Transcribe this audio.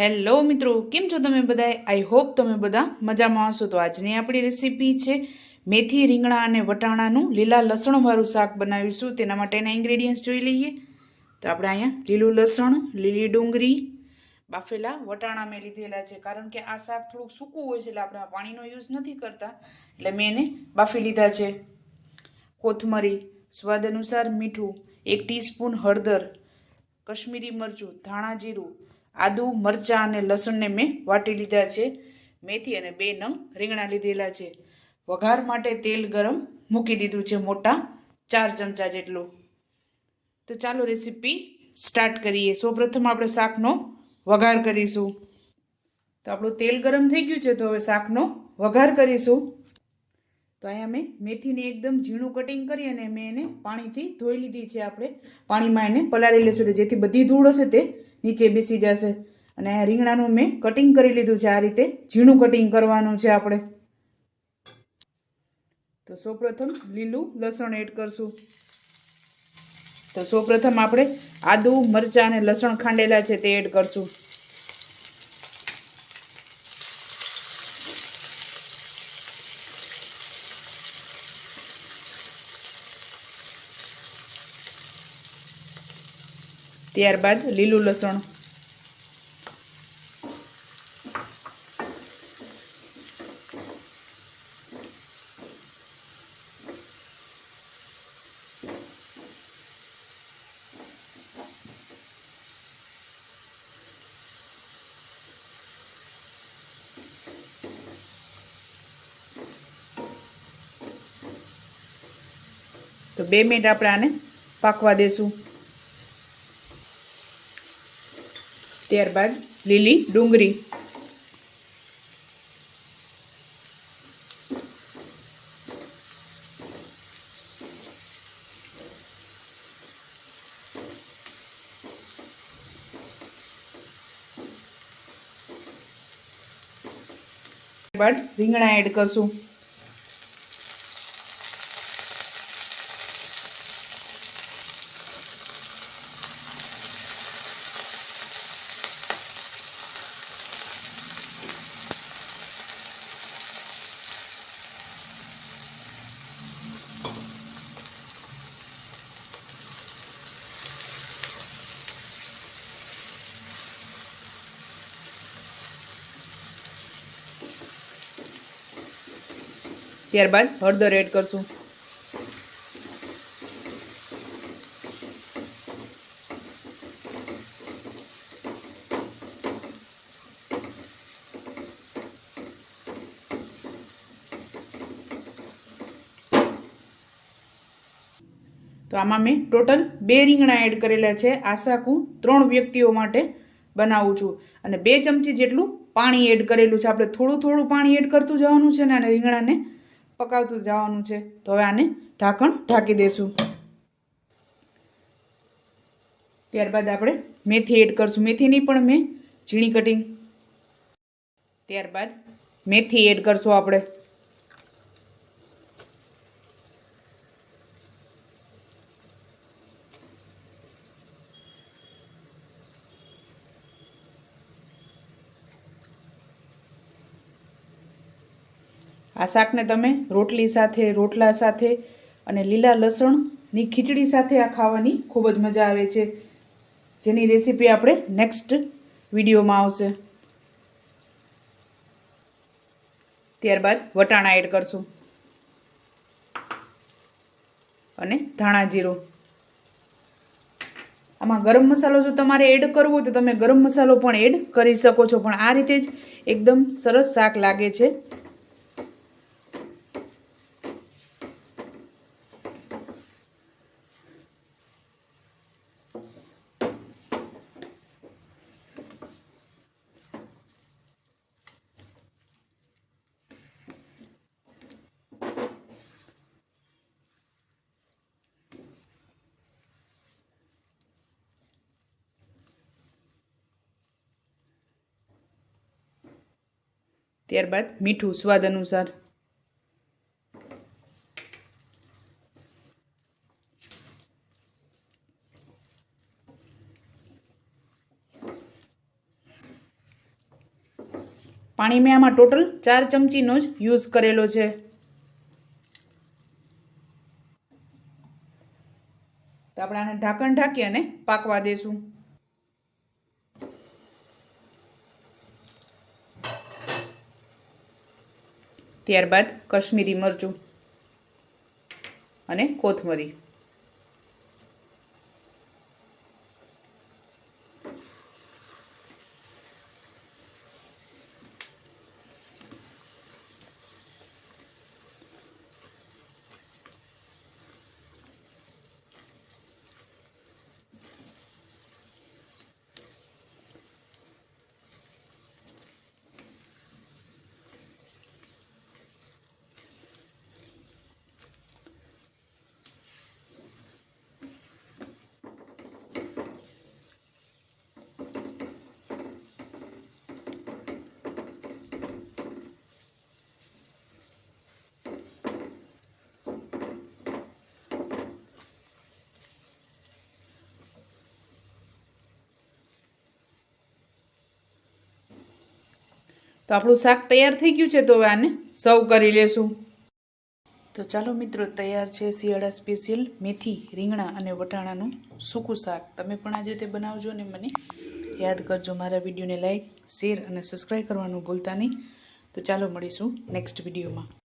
Hello મિત્રો, કેમ છો તમે બધા આઈ હોપ તમે બધા મજામાં હશો. તો આજની આપણી રેસીપી છે મેથી, રીંગણા અને વટાણાનું લીલા લસણવાળું શાક બનાવીશું. તેના માટેના ઇન્ગ્રેડિયન્ટ્સ જોઈ લઈએ. તો આપણે અહીંયા લીલું લસણ, લીલી ડુંગળી, બાફેલા વટાણા મેં લીધેલા છે. કારણ કે આ શાક થોડુંક સૂકું હોય છે એટલે આપણે પાણીનો યુઝ નથી કરતા. એટલે મેં એને બાફી લીધા છે. કોથમરી, સ્વાદ અનુસાર મીઠું, એક ટીસ્પૂન હળદર, કશ્મીરી મરચું, ધાણા જીરું આદુ, મરચાં અને લસણને મેં વાટી લીધા છે. મેથી અને બે નંગ રીંગણા લીધેલા છે. વઘાર માટે તેલ ગરમ મૂકી દીધું છે મોટા ચાર ચમચા જેટલું. તો ચાલો રેસીપી સ્ટાર્ટ કરીએ. સૌપ્રથમ આપણે શાકનો વઘાર કરીશું. તો આપણું તેલ ગરમ થઈ ગયું છે તો હવે શાકનો વઘાર કરીશું. તો અહીંયા મેં મેથીને એકદમ ઝીણું કટિંગ કરી અને મેં એને પાણીથી ધોઈ લીધી છે આપણે. પાણીમાં એને પલાળી લઈશું જેથી બધી ધૂળ હશે તે નીચે બેસી જશે. અને આ રીંગણાનું મેં કટિંગ કરી લીધું છે. આ રીતે ઝીણું કટિંગ કરવાનું છે આપણે. તો સૌપ્રથમ લીલું લસણ એડ કરશું. તો સૌપ્રથમ આપણે આદું, મરચાં અને લસણ ખાંડેલા છે તે એડ કરશું. ત્યારબાદ લીલું લસણ. તો બે મિનિટ આપણે આને પાકવા દેશું. ત્યારબાદ લીલી ડુંગળી. ત્યારબાદ રીંગણા એડ કરશું. ત્યારબાદ હળદર એડ કરશું. તો આમાં મેં ટોટલ બે રીંગણા એડ કરેલા છે. આ શાક ત્રણ વ્યક્તિઓ માટે બનાવું છું. અને બે ચમચી જેટલું પાણી એડ કરેલું છે. આપણે થોડું થોડું પાણી એડ કરતું જવાનું છે ને અને રીંગણાને. પકાવતું જવાનું છે. તો હવે આને ઢાંકણ ઢાંકી દઈશું ત્યારબાદ આપણે મેથી એડ કરશું. મેથીની પણ મેં ઝીણી કટિંગ ત્યારબાદ મેથી એડ કરશું આપણે. આ શાકને તમે રોટલી સાથે, રોટલા સાથે અને લીલા લસણની ખીચડી સાથે આ ખાવાની ખૂબ જ મજા આવે છે. જેની રેસીપી આપણે નેક્સ્ટ વિડીયોમાં આવશે. ત્યારબાદ વટાણા એડ કરશું. અને ધાણા જીરું. આમાં ગરમ મસાલો જો તમારે એડ કરવો તો તમે ગરમ મસાલો પણ એડ કરી શકો છો. પણ આ રીતે જ એકદમ સરસ શાક લાગે છે. ત્યારબાદ મીઠું, સ્વાદ અનુસાર. પાણી મેં આમાં ટોટલ ચાર ચમચીનો જ યુઝ કરેલો છે. તો આપણે આને ઢાંકણ ઢાંકી અને પાકવા દેશું. ત્યારબાદ કશ્મીરી મરચું અને કોથમરી. તો આપણું શાક તૈયાર થઈ ગયું છે તો હવે આને સર્વ કરી લેશું. તો ચાલો મિત્રો, તૈયાર છે શિયાળા સ્પેશિયલ મેથી, રીંગણા અને વટાણાનું સૂકું શાક. તમે પણ આજે તે બનાવજો અને મને યાદ કરજો મારા વિડીયોને લાઇક શેર અને સબસ્ક્રાઈબ કરવાનું ભૂલતા નહીં. તો ચાલો મળીશું નેક્સ્ટ વિડીયોમાં.